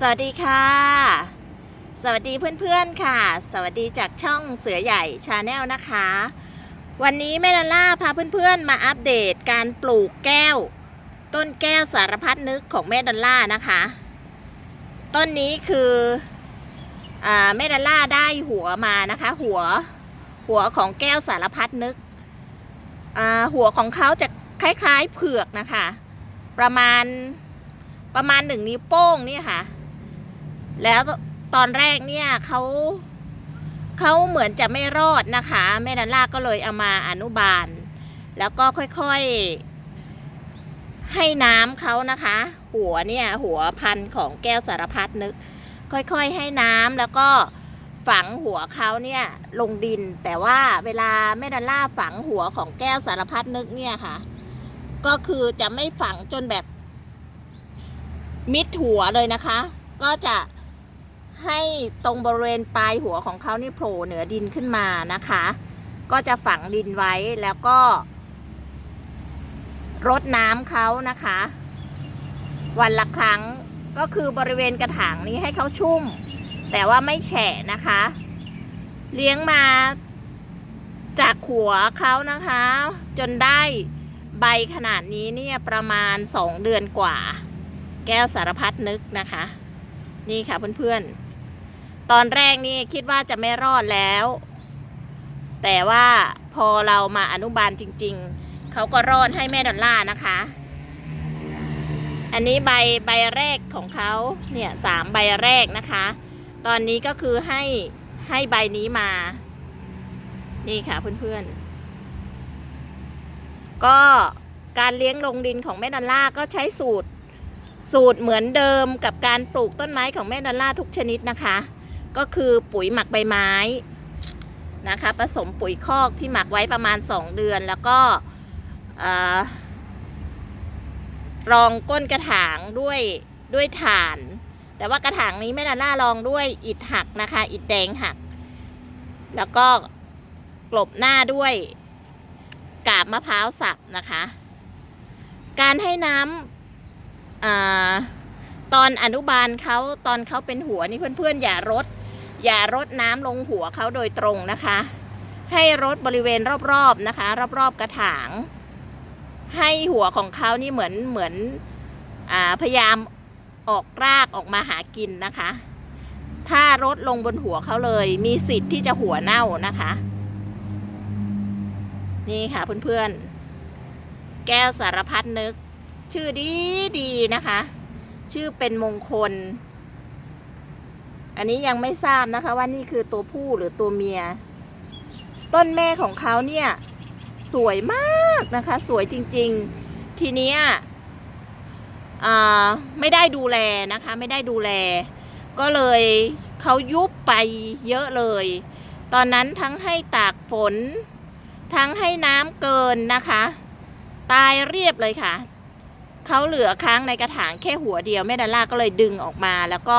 สวัสดีค่ะ สวัสดีเพื่อนๆค่ะ สวัสดีจากช่องเสือใหญ่ชาแนลนะคะ วันนี้แม่ดอลล่าพาเพื่อนๆมาอัปเดตการปลูกแก้ว ต้นแก้วสารพัดนึกของแม่ดอลล่านะคะ ต้นนี้คืออแม่ดอลล่าได้หัวมานะคะ หัวหัวของแก้วสารพัดนึกหัวของเขาจะคล้ายๆเผือกนะคะ ประมาณประมาณหนึ่งนิ้วโป้งนี่ค่ะ แล้วตอนแรกเนี่ยเขาเขาเหมือนจะไม่รอดนะคะ แม่ดันล่าก็เลยเอามาอนุบาล แล้วก็ค่อยๆให้น้ำเขานะคะ หัวเนี่ยหัวพันของแก้วสารพัดนึก ค่อยๆให้น้ำแล้วก็ฝังหัวเขาเนี่ยลงดิน แต่ว่าเวลาแม่ดันล่าฝังหัวของแก้วสารพัดนึกเนี่ยค่ะ ก็คือจะไม่ฝังจนแบบมิดหัวเลยนะคะ ก็จะ ให้ตรงบริเวณปลายหัวของเขานี่โผล่เหนือดินขึ้นมานะคะ ก็จะฝังดินไว้แล้วก็รดน้ำเขานะคะ วันละครั้งก็คือบริเวณกระถางนี้ให้เขาชุ่ม แต่ว่าไม่แฉะนะคะ เลี้ยงมาจากหัวเขานะคะ จนได้ใบขนาดนี้เนี่ยประมาณ 2 เดือนกว่า แก้วสารพัดนึกนะคะ นี่ค่ะเพื่อนๆ ตอนแรกนี่คิดว่าจะไม่รอดแล้ว แต่ว่าพอเรามาอนุบาลจริง ๆ เขาก็รอดให้แม่ดอลล่านะคะ อันนี้ใบใบแรกของเขาเนี่ยสามใบแรกนะคะ ตอนนี้ก็คือให้ให้ใบนี้มา นี่ค่ะเพื่อนๆ ก็การเลี้ยงลงดินของแม่ดอลล่าก็ใช้สูตรสูตรเหมือนเดิมกับการปลูกต้นไม้ของแม่ดอลล่าทุกชนิดนะคะ ก็คือปุ๋ยหมักใบไม้นะคะผสมปุ๋ยคอกที่หมักไว้ประมาณ 2 เดือน แล้วก็รองก้นกระถางด้วยด้วยถ่าน แต่ว่ากระถางนี้แม่ดอลล่ารองด้วยอิฐหักนะคะ อิฐแดงหัก แล้วก็กลบหน้าด้วยกาบมะพร้าวสับนะคะ การให้น้ำอตอนอนุบาลเขาตอนเขาเป็นหัวนี่เพื่อนๆอย่ารด อย่ารดน้ำลงหัวเขาโดยตรงนะคะ ให้รดบริเวณรอบๆนะคะ รอบๆกระถาง ให้หัวของเขานี่เหมือนเหมือนอพยายามออกรากออกมาหากินนะคะ ถ้ารดลงบนหัวเขาเลย มีสิทธิ์ที่จะหัวเน่านะคะ นี่ค่ะเพื่อนๆ แก้วสารพัดนึก ชื่อดีดีนะคะ ชื่อเป็นมงคล อันนี้ยังไม่ทราบนะคะว่านี่คือตัวผู้หรือตัวเมีย ต้นแม่ของเขาเนี่ยสวยมากนะคะ สวยจริงๆ ทีเนี้ยไม่ได้ดูแลนะคะ ไม่ได้ดูแล ก็เลยเขายุบไปเยอะเลย ตอนนั้นทั้งให้ตากฝน ทั้งให้น้ำเกินนะคะ ตายเรียบเลยค่ะเขาเหลือค้างในกระถางแค่หัวเดียวแม่ดอลล่าก็เลยดึงออกมาแล้วก็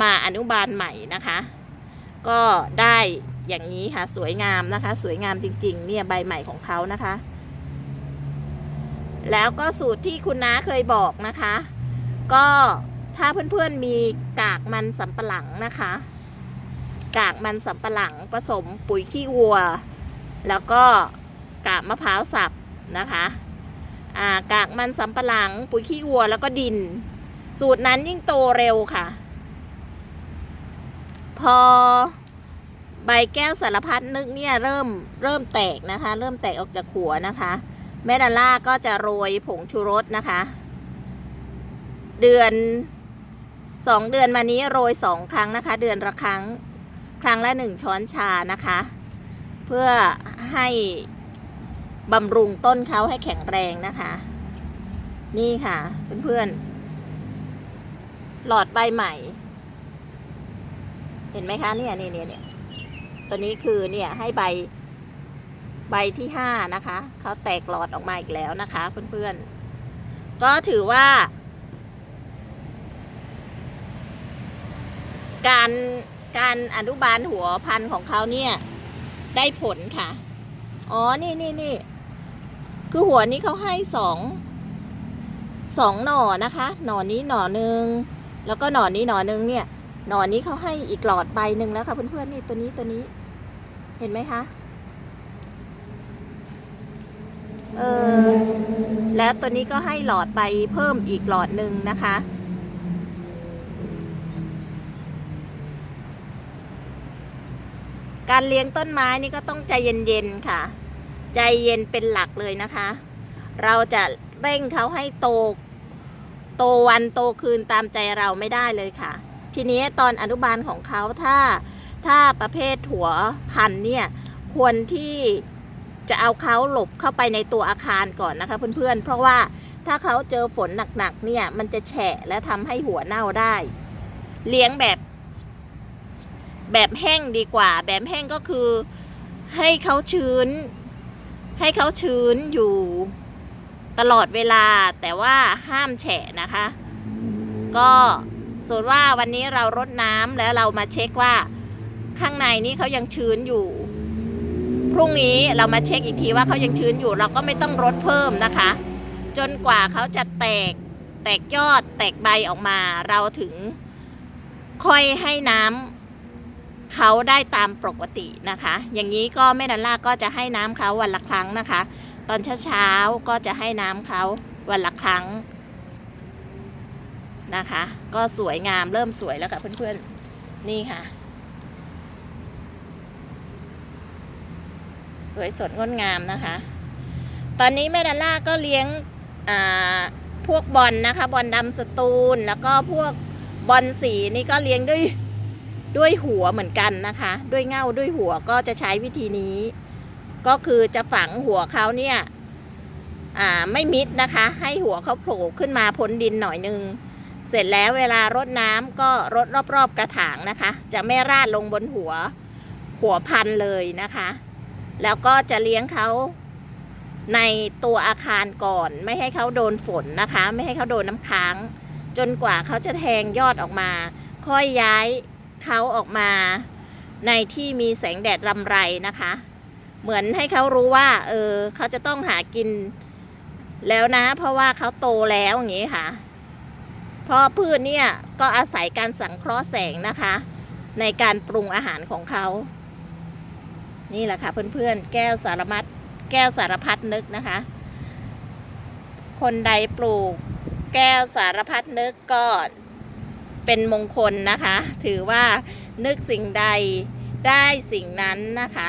มาอนุบาลใหม่นะคะ ก็ได้อย่างนี้ค่ะสวยงามนะคะ สวยงามจริง ๆ เนี่ยใบใหม่ของเขานะคะ แล้วก็สูตรที่คุณน้าเคยบอกนะคะ ก็ถ้าเพื่อนๆมีกากมันสำปะหลังนะคะ กากมันสำปะหลังผสมปุ๋ยขี้วัว แล้วก็กากมะพร้าวสับนะคะอ่ากากมันสำปะหลังปุ๋ยขี้วัวแล้วก็ดิน สูตรนั้นยิ่งโตเร็วค่ะ พอใบแก้วสารพัดนึกเนี่ยเริ่มเริ่มแตกนะคะ เริ่มแตกออกจากขัวนะคะ แม่ดาล่าก็จะโรยผงชูรสนะคะ เดือนสองเดือนมานี้โรยสองครั้งนะคะ เดือนละครั้งครั้งละหนึ่งช้อนชานะคะ เพื่อให้บำรุงต้นเขาให้แข็งแรงนะคะ นี่ค่ะเพื่อนๆหลอดใบใหม่ เห็นไหมคะเนี่ยเนี่ยเนี่ยเนี่ยตัวนี้คือเนี่ยให้ใบใบที่ห้านะคะเขาแตกหลอดออกมาอีกแล้วนะคะ เพื่อนๆ ก็ถือว่า การการอนุบาลหัวพันธุ์ของเขาเนี่ย ได้ผลค่ะ อ๋อ นี่นี่นี่ คือหัวนี้เขาให้สอง สองหน่อนะคะ หน่อนี้หน่อหนึ่ง แล้วก็หน่อนี้หน่อนึงเนี่ย หน่อนี้เขาให้อีกหลอดใบหนึ่งแล้วค่ะเพื่อนๆนี่ตัวนี้ตัวนี้ เห็นไหมคะเออแล้วตัวนี้ก็ให้หลอดใบเพิ่มอีกหลอดหนึ่งนะคะ การเลี้ยงต้นไม้นี่ก็ต้องใจเย็นๆค่ะ ใจเย็นเป็นหลักเลยนะคะ เราจะเร่งเขาให้โตโตวันโตคืนตามใจเราไม่ได้เลยค่ะ ทีนี้ตอนอนุบาลของเขาถ้าถ้าประเภทหัวพันเนี่ยควรที่จะเอาเขาหลบเข้าไปในตัวอาคารก่อนนะคะเพื่อนๆ เพราะว่าถ้าเขาเจอฝนหนักๆเนี่ยมันจะแฉะและทำให้หัวเน่าได้ เลี้ยงแบบ แบบแห้งดีกว่า แบบแห้งก็คือให้เขาชื้น ให้เขาชื้นอยู่ตลอดเวลาแต่ว่าห้ามแฉะนะคะ ก็ ส่วนว่าวันนี้เรารดน้ำแล้วเรามาเช็คว่าข้างในนี้เขายังชื้นอยู่ พรุ่งนี้เรามาเช็คอีกทีว่าเขายังชื้นอยู่ เราก็ไม่ต้องรดเพิ่มนะคะ จนกว่าเขาจะแตกแตกยอดแตกใบออกมา เราถึงค่อยให้น้ำเขาได้ตามปกตินะคะ อย่างนี้ก็แม่นันล่าก็จะให้น้ำเขาวันละครั้งนะคะ ตอนเช้าๆก็จะให้น้ำเขาวันละครั้ง นะคะ ก็สวยงามเริ่มสวยแล้วค่ะเพื่อนๆ นี่ค่ะ สวยสดงดงามนะคะ ตอนนี้แม่ดาล่าก็เลี้ยงพวกบอลนะคะ บอลดำสตูล แล้วก็พวกบอลสีนี่ก็เลี้ยงด้วยด้วยหัวเหมือนกันนะคะ ด้วยเง่าด้วยหัวก็จะใช้วิธีนี้ ก็คือจะฝังหัวเขาเนี่ยไม่มิดนะคะ ให้หัวเขาโผล่ขึ้นมาพ้นดินหน่อยนึง เสร็จแล้วเวลารดน้ำก็รดรอบๆกระถางนะคะ จะไม่ราดลงบนหัวหัวพันเลยนะคะ แล้วก็จะเลี้ยงเขาในตัวอาคารก่อน ไม่ให้เขาโดนฝนนะคะ ไม่ให้เขาโดนน้ำค้าง จนกว่าเขาจะแทงยอดออกมา ค่อยย้ายเขาออกมาในที่มีแสงแดดรำไรนะคะ เหมือนให้เขารู้ว่า เออเขาจะต้องหากินแล้วนะ เพราะว่าเขาโตแล้วอย่างนี้ค่ะ เพราะพืชเนี่ยก็อาศัยการสังเคราะห์แสงนะคะ ในการปรุงอาหารของเขา นี่แหละค่ะเพื่อนๆ แก้วสารมัดแก้วสารพัดนึกนะคะ คนใดปลูกแก้วสารพัดนึกก็เป็นมงคลนะคะ ถือว่านึกสิ่งใดได้สิ่งนั้นนะคะ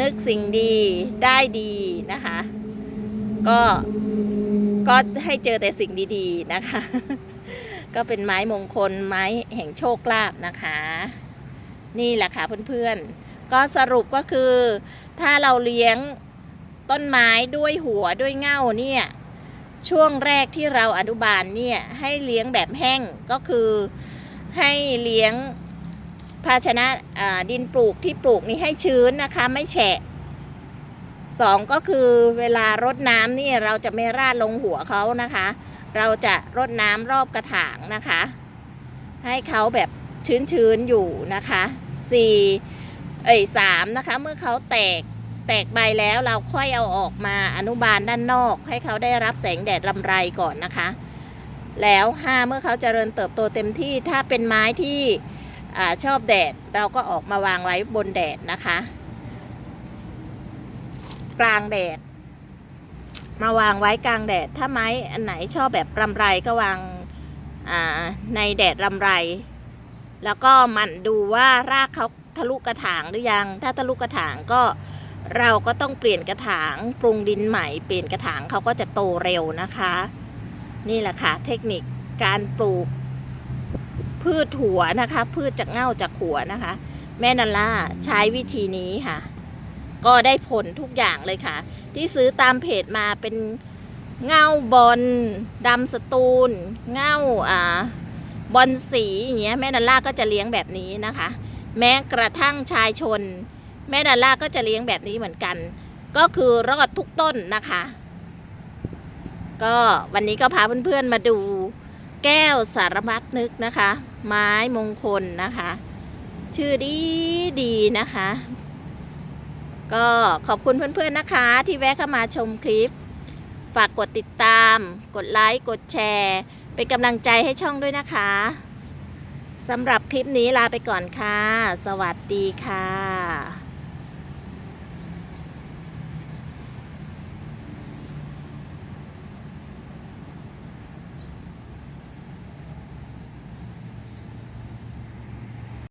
นึกสิ่งดีได้ดีนะคะ ก็ก็ให้เจอแต่สิ่งดีๆนะคะ ก็เป็นไม้มงคลไม้แห่งโชคลาภนะคะ นี่แหละค่ะเพื่อนๆ ก็สรุปก็คือ ถ้าเราเลี้ยงต้นไม้ด้วยหัวด้วยเง่าเนี่ยช่วงแรกที่เราอนุบาลเนี่ยให้เลี้ยงแบบแห้งก็คือให้เลี้ยงภาชนะดินปลูกที่ปลูกนี่ให้ชื้นนะคะไม่แฉะสองก็คือเวลารดน้ำนี่เราจะไม่ราดลงหัวเขานะคะ เราจะรดน้ำรอบกระถางนะคะ ให้เขาแบบชื้นๆอยู่นะคะสี่เอ้ยสามนะคะ เมื่อเขาแตกแตกใบแล้วเราค่อยเอาออกมาอนุบาลด้านนอก ให้เขาได้รับแสงแดดลำไรก่อนนะคะ แล้วห้าเมื่อเขาเจริญเติบโตเต็มที่ถ้าเป็นไม้ที่อชอบแดดเราก็ออกมาวางไว้บนแดดนะคะ กลางแดด มาวางไว้กลางแดด ถ้าไม้อันไหนชอบแบบรำไรก็วางาในแดดรำไร แล้วก็มันดูว่ารากเขาทะลุกระถางหรือยัง ถ้าทะลุกระถางก็เราก็ต้องเปลี่ยนกระถางปรุงดินใหม่ เปลี่ยนกระถางเขาก็จะโตเร็วนะคะ นี่แหละค่ะเทคนิคการปลูก พืชหัวนะคะ พืชจากเง่าจากหัวนะคะ แม่นันล่าใช้วิธีนี้ค่ะ ก็ได้ผลทุกอย่างเลยค่ะ ที่ซื้อตามเพจมาเป็นเงาบอลดำสตูลเงาอ่าบอลสีอย่างเงี้ยแม่นันล่าก็จะเลี้ยงแบบนี้นะคะ แม้กระทั่งชายชน แม่นันล่าก็จะเลี้ยงแบบนี้เหมือนกัน ก็คือรอดทุกต้นนะคะ ก็วันนี้ก็พาเพื่อนๆมาดูแก้วสารมัดนึกนะคะ ไม้มงคลนะคะ ชื่อดีดีนะคะ ก็ขอบคุณเพื่อนๆนะคะ ที่แวะเข้ามาชมคลิป ฝากกดติดตาม กดไลค์ กดแชร์ เป็นกำลังใจให้ช่องด้วยนะคะสำหรับคลิปนี้ลาไปก่อนค่ะ สวัสดีค่ะ